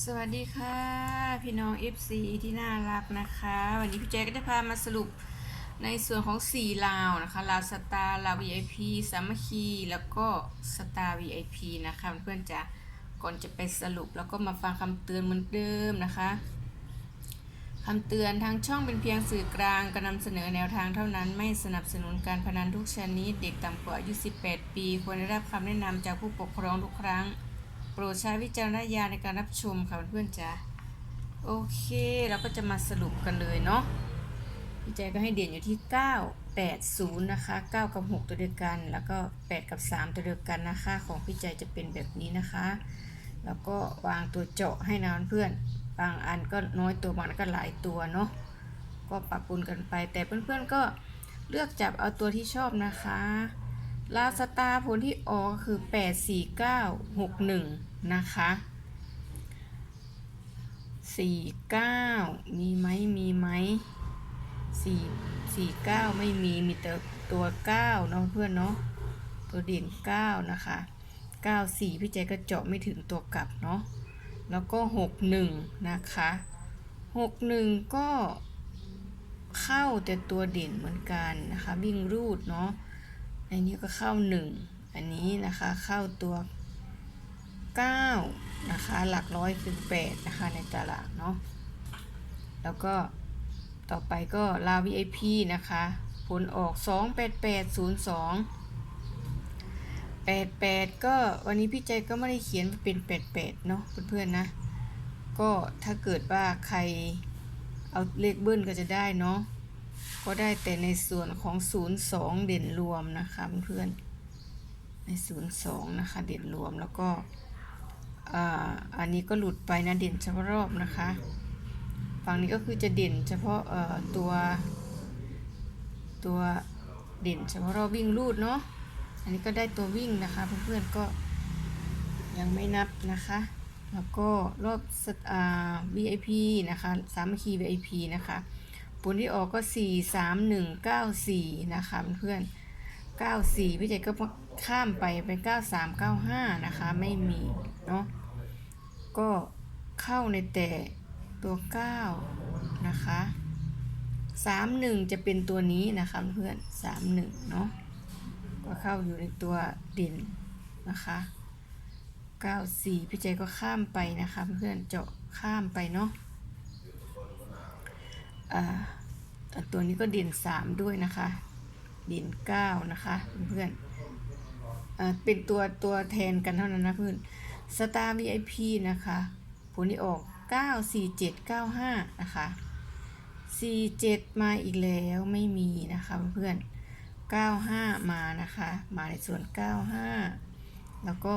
สวัสดีค่ะ พี่น้อง FC ที่น่ารักนะคะ วันนี้พี่แจ๊ก็จะพามาสรุปในส่วนของ 4 ลาวนะคะ ลาวสตาร์ลาว VIP สามัคคีแล้วก็สตาร์ VIP นะคะเพื่อนจะก่อนจะไปสรุปแล้วก็มาฟังคำเตือนเหมือนเดิมนะคะคำเตือนทางช่องเป็นเพียงสื่อกลางการนำเสนอแนวทางเท่านั้น ไม่สนับสนุนการพนันทุกชนิด เด็กต่ำกว่าอายุ 18 ปี ควรได้รับคำแนะนำจากผู้ปกครองทุกครั้ง โปรดใช้วิจารณญาณในการรับชมค่ะเพื่อนๆจ้าโอเคเราก็จะมาสรุปกันเลยเนาะพี่แจก็ให้เด่นอยู่ที่ 9 8 0 นะคะ 9 กับ 6 ตัวเดียวกัน แล้วก็ 8 กับ 3 ตัวเดียวกันนะคะ ของพี่ใจจะเป็นแบบนี้นะคะ แล้วก็วางตัวเจาะให้นะเพื่อนบางอันก็น้อยตัวบางอันก็หลายตัวเนาะก็ปรับปรุนกันไป แต่เพื่อนๆก็เลือกจับเอาตัวที่ชอบนะคะ ลาสตาผลที่ออกคือ 8 4 9 6 1 นะคะ 4 9 มีไหมมีไหม4 4 9 ไม่มี มีแต่ตัว 9 เนาะเพื่อนเนาะ ตัวเด่น 9 นะคะ 9 4 พี่ใจก็เจาะไม่ถึงตัวกลับเนาะ แล้วก็ 6 1 นะคะ 6 1 ก็เข้าแต่ตัวเด่นเหมือนกันนะคะ วิ่งรูดเนาะ อันนี้ก็เข้า 1 อันนี้นะคะเข้าตัว9นะคะหลักร้อยคือ8นะคะในตารางเนาะแล้วก็ต่อไปก็ลา VIP นะคะผลออก 28802 88 ก็วันนี้พี่ใจก็ไม่ได้เขียนเป็น 88 เนาะเพื่อนๆนะ ก็ถ้าเกิดว่าใครเอาเลขเบิ้ลก็จะได้เนาะ ก็ได้แต่ในส่วนของ 02 เด่นรวมนะคะเพื่อนใน 02 นะคะ เด่นรวมแล้วก็อ,อันนี้ก็หลุดไปนะเด่นเฉพาะรอบนะคะ ฝั่งนี้ก็คือจะเด่นเฉพาะตัว ตัวเด่นเฉพาะรอบวิ่งรูดเนาะอันนี้ก็ได้ตัววิ่งนะคะเพื่อนๆก็ยังไม่นับนะคะ แล้วก็รอบสตอ่า VIP นะคะสามัคคี VIP นะคะ ผลที่ออกก็ 4 3 1 9 4 นะคะเพื่อน94พี่เจก็ข้ามไปเป็น 9 3 9 5 นะคะ ไม่มีเนาะก็เข้าในแต่ตัว 9 นะคะ 31 จะเป็นตัวนี้นะคะเพื่อน 31 เนาะก็เข้าอยู่ในตัวเด่นนะคะ94พี่เจก็ข้ามไปนะคะเพื่อนเจาะข้ามไปเนาะอ่าอะ ตัวนี้ก็เด่นสามด้วยนะคะ เด่นเก้านะคะเพื่อนเป็นตัวตัวแทนกันเท่านั้นนะเพื่อนสตาร์ VIP นะคะผลที่ออก 9 4 7 9 5 นะคะ 47 มาอีกแล้วไม่มีนะคะเพื่อน95 มานะคะ มาในส่วน 95 แล้วก็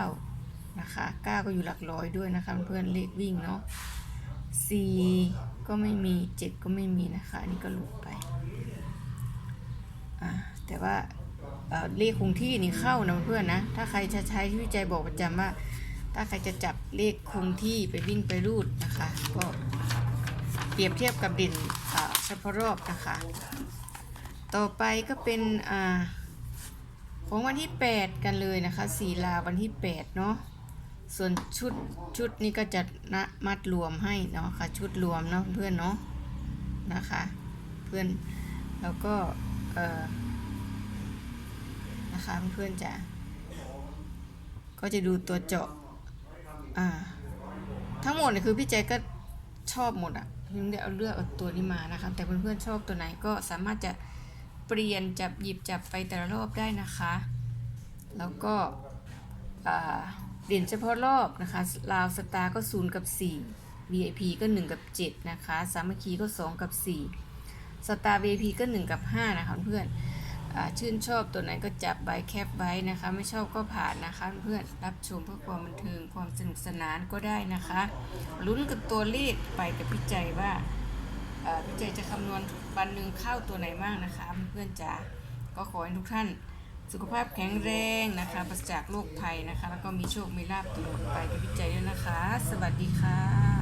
9 นะคะ 9 ก็อยู่หลักร้อยด้วยนะคะเพื่อนเลขวิ่งเนาะ 4ก็ไม่มี7ก็ไม่มีนะคะ อันนี้ก็หลุดไปอ่าแต่ว่าเอ่อเลขคงที่นี่เข้านะเพื่อนนะ ถ้าใครจะใช้ที่วิจัยบอกประจำว่า ถ้าใครจะจับเลขคงที่ไปวิ่งไปรูดนะคะ ก็เปรียบเทียบกับเด่นเฉพาะรอบนะคะ ต่อไปก็เป็นอของวันที่ 8 กันเลยนะคะสีลาวันที่ 8 เนาะ ส่วนชุดชุดนี้ก็จะนะมัดรวมให้เนาะค่ะ ชุดรวมเนาะเพื่อนเนาะนะคะ เพื่อนแล้วก็เออนะคะเพื่อนจะก็จะดูตัวเจาะอ่าทั้งหมดเนี่ยคือพี่แจ๊ก็ชอบหมดอะพี่ไม่ได้เอาเลือกเอาตัวนี้มานะคะ แต่เพื่อนๆชอบตัวไหนก็สามารถจะเปลี่ยนจับหยิบจับไปแต่ละรอบได้นะคะ แล้วก็อ่า เด่นเฉพาะรอบนะคะลาวสตาร์ก็0กับ 4 VIP ก็ 1 กับ 7 นะคะ สามัคคีก็ 2 กับ 4 สตาร์ VIP ก็ 1 กับ 5 นะคะเพื่อนอชื่นชอบตัวไหนก็จับใบแคปไว้นะคะ ไม่ชอบก็ผ่านนะคะเพื่อนรับชมเพื่อความบันเทิงความสนุกสนานก็ได้นะคะลุ้นกับตัวเลขไปกับพี่ใจว่าพี่ใจจะคำนวณวันหนึ่งเข้าตัวไหนบ้างนะคะเพื่อนจ๋าก็ขอให้ทุกท่าน สุขภาพแข็งแรงนะคะปราศจากโรคภัยนะคะ แล้วก็มีโชคมีลาภตลอดไปกับพิจัยด้วยนะคะ สวัสดีค่ะ